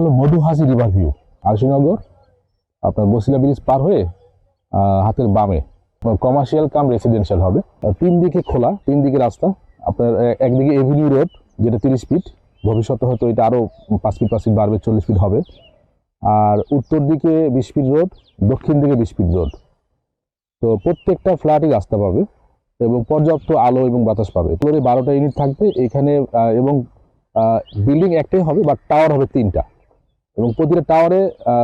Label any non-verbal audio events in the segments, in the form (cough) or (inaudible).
হলো মধুহাসি river view আলসীনগর, আপনার Basila bridge পার হয়ে হাতের বামে। কমার্শিয়াল কাম রেসিডেন্সিয়াল হবে। তিন দিকে খোলা, তিন দিকে রাস্তা। আপনার একদিকে এভিনিউ রোড যেটা তিরিশ ফিট ভবিষ্যতে হয়তো এটা আরও পাঁচ ফিট পাঁচ ফিট বাড়বে, চল্লিশ ফিট হবে। আর উত্তর দিকে বিশ ফিট রোড দক্ষিণ দিকে বিশ ফিট রোড তো প্রত্যেকটা ফ্ল্যাটই রাস্তা পাবে এবং পর্যাপ্ত আলো এবং বাতাস পাবে। ফ্লোরে বারোটা ইউনিট থাকবে। এখানে এবং বিল্ডিং একটাই হবে বা টাওয়ার হবে তিনটা। এবং প্রতিটা টাওয়ারে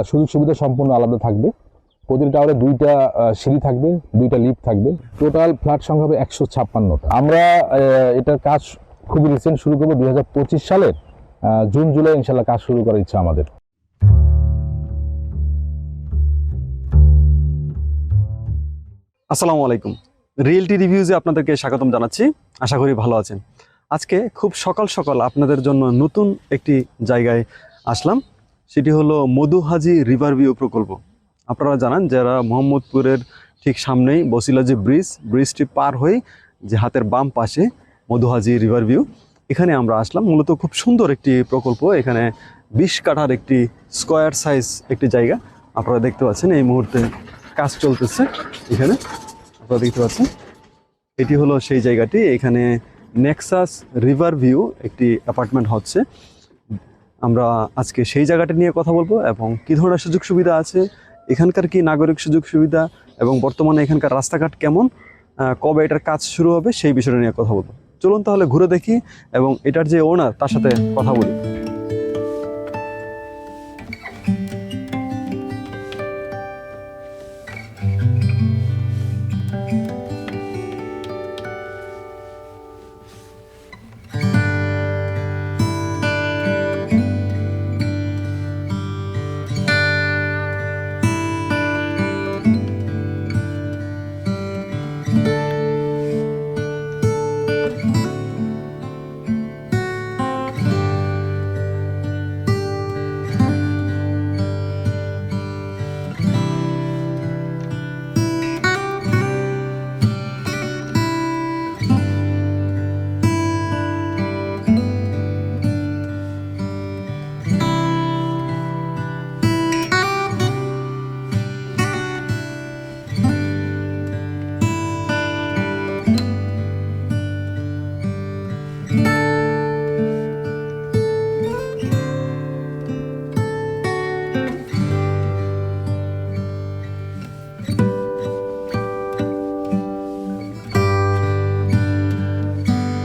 সুযোগ সুবিধা সম্পূর্ণ আলাদা থাকবে। প্রতিটা টাওয়ারে দুইটা সিঁড়ি থাকবে, দুইটা লিফট থাকবে। টোটাল ফ্ল্যাট সংখ্যা হবে একশো ছাপ্পান্নটা। আমরা এটার কাজ খুবই রিসেন্ট শুরু করব দুই হাজার পঁচিশ সালের জুন, জুলাই ইনশাল্লাহ কাজ শুরু করার ইচ্ছা আমাদের। আসসালামু আলাইকুম। রিয়েলটি রিভিউজে আপনাদেরকে স্বাগতম জানাচ্ছি। আশা করি ভালো আছেন। আজকে খুব সকাল সকাল আপনাদের জন্য নতুন একটি জায়গায় আসলাম। সেটি হলো মধুহাজি রিভার ভিউ প্রকল্প। আপনারা জানান যারা মোহাম্মদপুরের ঠিক সামনেই বসিলা যে ব্রিজ, ব্রিজটি পার হয়ে যে হাতের বাম পাশে মধুহাজি রিভার ভিউ, এখানে আমরা আসলাম। মূলত খুব সুন্দর একটি প্রকল্প। এখানে বিশ কাঠার একটি স্কোয়ার সাইজ একটি জায়গা। আপনারা দেখতে পাচ্ছেন এই মুহূর্তে কাজ চলতেছে এখানে। আপনারা দেখতে পাচ্ছেন এটি হলো সেই জায়গাটি। এখানে নেক্সাস রিভার ভিউ একটি অ্যাপার্টমেন্ট হচ্ছে। আমরা আজকে সেই জায়গাটা নিয়ে কথা বলব এবং কী ধরনের সুযোগ সুবিধা আছে, এখানকার কি নাগরিক সুযোগ সুবিধা এবং বর্তমানে এখানকার রাস্তাঘাট কেমন কবে এটার কাজ শুরু হবে সেই বিষয়টা নিয়ে কথা বলব। চলুন তাহলে ঘুরে দেখি এবং এটার যে ওনার তার সাথে কথা বলি।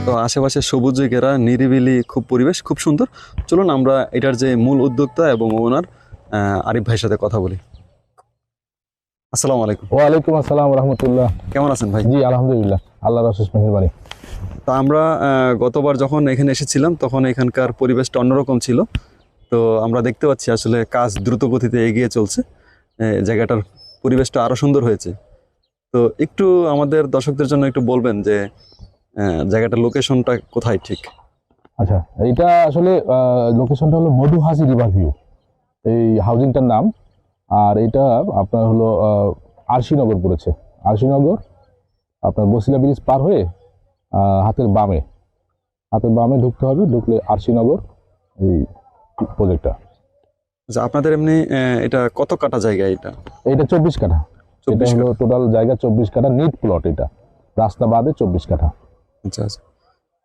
তো আশেপাশে সবুজে ঘেরা নিরিবিলি খুব পরিবেশ খুব সুন্দর। চলুন আমরা এটার যে মূল উদ্যোক্তা এবং ওনার আরিফ ভাইয়ের সাথে কথা বলি। আসসালামু আলাইকুম। ওয়ালাইকুম আসসালাম রহমতুল্লাহ। কেমন আছেন ভাই? জি আলহামদুলিল্লাহ। আল্লাহ রসুস মেহরবানি। তো আমরা গতবার যখন এখানে এসেছিলাম তখন এখানকার পরিবেশটা অন্যরকম ছিল। তো আমরা দেখতে পাচ্ছি আসলে কাজ দ্রুত গতিতে এগিয়ে চলছে। জায়গাটার পরিবেশটা আরও সুন্দর হয়েছে। তো একটু আমাদের দর্শকদের জন্য একটু বলবেন যে আহ, জায়গাটার লোকেশনটা কোথায় ঠিক? আচ্ছা এটা আসলে লোকেশনটা হলো মধুহাসি রিভার ভিউ এই হাউজিংটার নাম। আর এটা আপনার হলো আরশিনগর পড়েছে। আরশিনগর আপনার বসিলা ব্রিজ পার হয়ে হাতের বামে। হাতের বামে ঢুকতে হবে ঢুকলে আরশিনগর এই প্রজেক্টটা আচ্ছা আপনাদের এমনি এটা কত কাটা জায়গা এটা? এটা চব্বিশ কাঠা। এটা চব্বিশ হলো টোটাল জায়গা চব্বিশ কাঠা নিট প্লট এটা। রাস্তা বাদে চব্বিশ কাঠা। আচ্ছা আচ্ছা।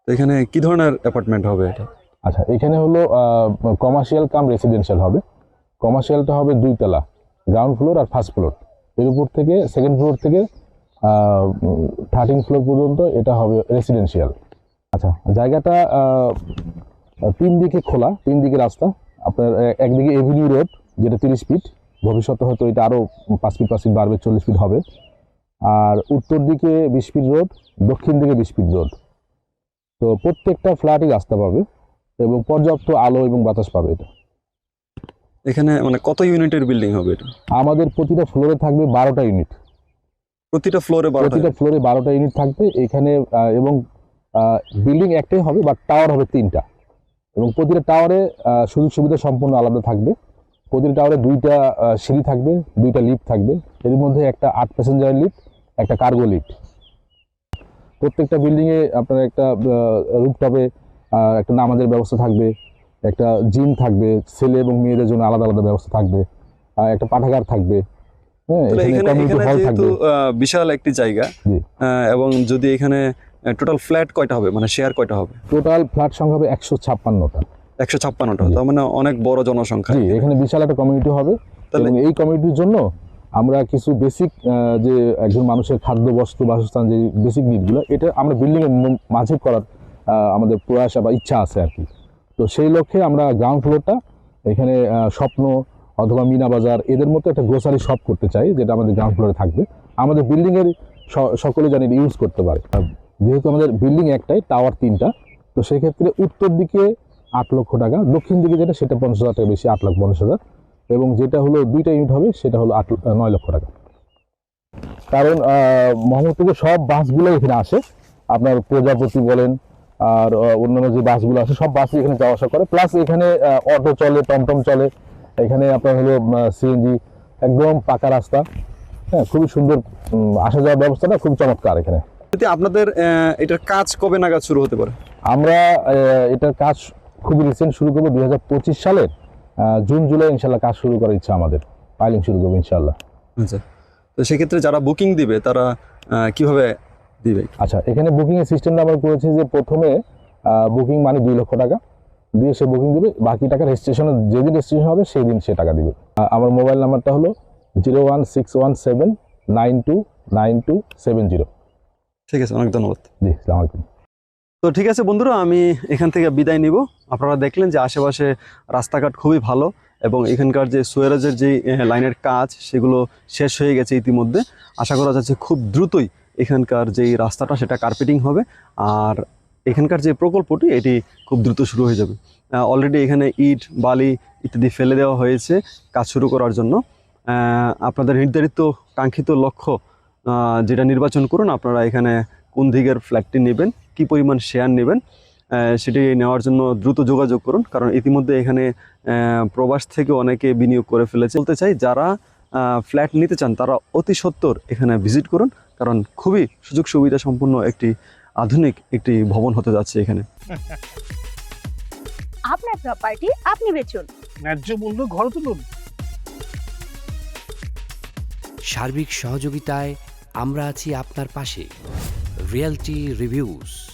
এখানে কি ধরনের অ্যাপার্টমেন্ট হবে এটা? আচ্ছা এখানে হলো কমার্শিয়াল কাম রেসিডেন্সিয়াল হবে। কমার্শিয়ালটা হবে দুইতলা গ্রাউন্ড ফ্লোর আর ফার্স্ট ফ্লোর এর উপর থেকে সেকেন্ড ফ্লোর থেকে থার্টিন ফ্লোর পর্যন্ত এটা হবে রেসিডেন্সিয়াল আচ্ছা জায়গাটা তিন দিকে খোলা, তিন দিকে রাস্তা। আপনার একদিকে এভিনিউ রোড যেটা তিরিশ ফিট ভবিষ্যতে হয়তো এটা আরও পাঁচ ফিট পাঁচ ফিট বাড়বে, চল্লিশ ফিট হবে। আর উত্তর দিকে বিশ ফিট রোড দক্ষিণ দিকে বিশ ফিট রোড। তো প্রত্যেকটা ফ্ল্যাটই রাস্তা পাবে এবং পর্যাপ্ত আলো এবং বাতাস পাবে এটা। এখানে মানে কত ইউনিটের বিল্ডিং হবে এটা? আমাদের প্রতিটা ফ্লোরে থাকবে বারোটা ইউনিট। প্রতিটা ফ্লোরে প্রতিটা ফ্লোরে বারোটা ইউনিট থাকবে। এখানে এবং বিল্ডিং একটাই হবে বাট টাওয়ার হবে তিনটা। এবং প্রতিটা টাওয়ারে সুযোগ সুবিধা সম্পূর্ণ আলাদা থাকবে। প্রতিটা টাওয়ারে দুইটা সিঁড়ি থাকবে দুইটা লিফট থাকবে। এর মধ্যে একটা আট প্যাসেঞ্জার লিফট একটা কার্গো লিফট প্রত্যেকটা বিল্ডিংয়ে আপনার একটা রুপটপে একটা নামাজের ব্যবস্থা থাকবে একটা জিম থাকবে ছেলে এবং মেয়েদের জন্য আলাদা আলাদা ব্যবস্থা থাকবে একটা পাঠাগার থাকবে হ্যাঁ বিশাল একটি জায়গা এবং যদি এখানে টোটাল ফ্ল্যাট কয়টা হবে? মানে শেয়ার কয়টা হবে? টোটাল ফ্ল্যাট সংখ্যা হবে একশো ছাপ্পান্নটা। একশো ছাপ্পান্নটা। তার মানে অনেক বড় জনসংখ্যা। এখানে বিশাল একটা কমিউনিটি হবে তাহলে এই কমিউনিটির জন্য আমরা কিছু বেসিক যে একজন মানুষের খাদ্য বস্ত্র বাসস্থান, যে বেসিক নিডগুলো এটা আমরা বিল্ডিংয়ের মাঝে করার আমাদের প্রয়াস বা ইচ্ছা আছে আর কি। তো সেই লক্ষ্যে আমরা গ্রাউন্ড ফ্লোরটা এখানে স্বপ্ন অথবা মিনা বাজার, এদের মতো একটা গ্রোসারি শপ করতে চাই, যেটা আমাদের গ্রাউন্ড ফ্লোরে থাকবে। আমাদের বিল্ডিংয়ের সকলে জানি ইউজ করতে পারে। যেহেতু আমাদের বিল্ডিং একটাই টাওয়ার তিনটা, তো সেক্ষেত্রে উত্তর দিকে আট লক্ষ টাকা, দক্ষিণ দিকে যেটা, সেটা পঞ্চাশ হাজার টাকা বেশি, আট লাখ পঞ্চাশ হাজার। এবং যেটা হলো দুইটা ইউনিট হবে সেটা হলো আট নয় লক্ষ টাকা। কারণ আহ, মোহাম্মদপুরের সব বাসগুলো এখানে আসে। আপনার প্রজাপতি বলেন আর অন্যান্য যে বাসগুলো আছে সব বাসই এখানে যাওয়া আসা করে। প্লাস এখানে অটো চলে টমটম চলে। এখানে আপনার হলো সিএনজি একদম পাকা রাস্তা। হ্যাঁ খুবই সুন্দর আসা যাওয়ার ব্যবস্থাটা খুব চমৎকার এখানে। যদি আপনাদের এটার কাজ কবে নাগাদ শুরু হতে পারে? আমরা এটার কাজ খুবই রিসেন্ট শুরু করব দুই হাজার পঁচিশ সালের আহ, জুন জুলাই ইনশাল্লাহ কাজ শুরু করার ইচ্ছা আমাদের। পাইলিং শুরু করব ইনশাল্লাহ। আচ্ছা। তো সেক্ষেত্রে যারা বুকিং দিবে তারা কীভাবে দিবে? আচ্ছা এখানে বুকিং এর সিস্টেমটা আমরা করেছি যে প্রথমে বুকিং মানে দুই লক্ষ টাকা। দিয়ে সে বুকিং দেবে বাকি টাকা রেজিস্ট্রেশনে যেদিন রেজিস্ট্রেশন হবে সেই দিন সে টাকা দিবে। আমার মোবাইল নাম্বারটা হলো zero one six one seven nine two nine two seven zero ঠিক আছে অনেক ধন্যবাদ। জি সালাম আলাইকুম। তো ঠিক আছে বন্ধুরা, আমি এখান থেকে বিদায় নিব। আপনারা দেখলেন যে আশেপাশে রাস্তাঘাট খুবই ভালো এবং এখানকার যে সুয়েরাজের যে লাইনের কাজ, সেগুলো শেষ হয়ে গেছে ইতিমধ্যে। আশা করা যাচ্ছে খুব দ্রুতই এখানকার যেই রাস্তাটা, সেটা কার্পেটিং হবে। আর এখানকার যে প্রকল্পটি, এটি খুব দ্রুত শুরু হয়ে যাবে। অলরেডি এখানে ইট, বালি ইত্যাদি ফেলে দেওয়া হয়েছে কাজ শুরু করার জন্য। আপনাদের নির্ধারিত কাঙ্ক্ষিত লক্ষ্য যেটা নির্বাচন করুন, আপনারা এখানে কোন দিকের ফ্ল্যাটটি নেবেন। কি পরিমাণ শেয়ার নেবেন সেটি নেওয়ার জন্য দ্রুত যোগাযোগ করুন কারণ ইতিমধ্যে এখানে প্রবাস থেকে অনেকে বিনিয়োগ করে ফেলেছে। বলতে চাই যারা ফ্ল্যাট নিতে চান তারা অতি সত্বর এখানে ভিজিট করুন কারণ খুবই সুযোগ সুবিধা সম্পন্ন একটি আধুনিক একটি ভবন হতে যাচ্ছে এখানে। (laughs) আপনার প্রপার্টি আপনি বেচুন। ন্যায্য মূল্য ঘর তুলুন। সার্বিক সহযোগিতায় আমরা আছি আপনার পাশে। Realty reviews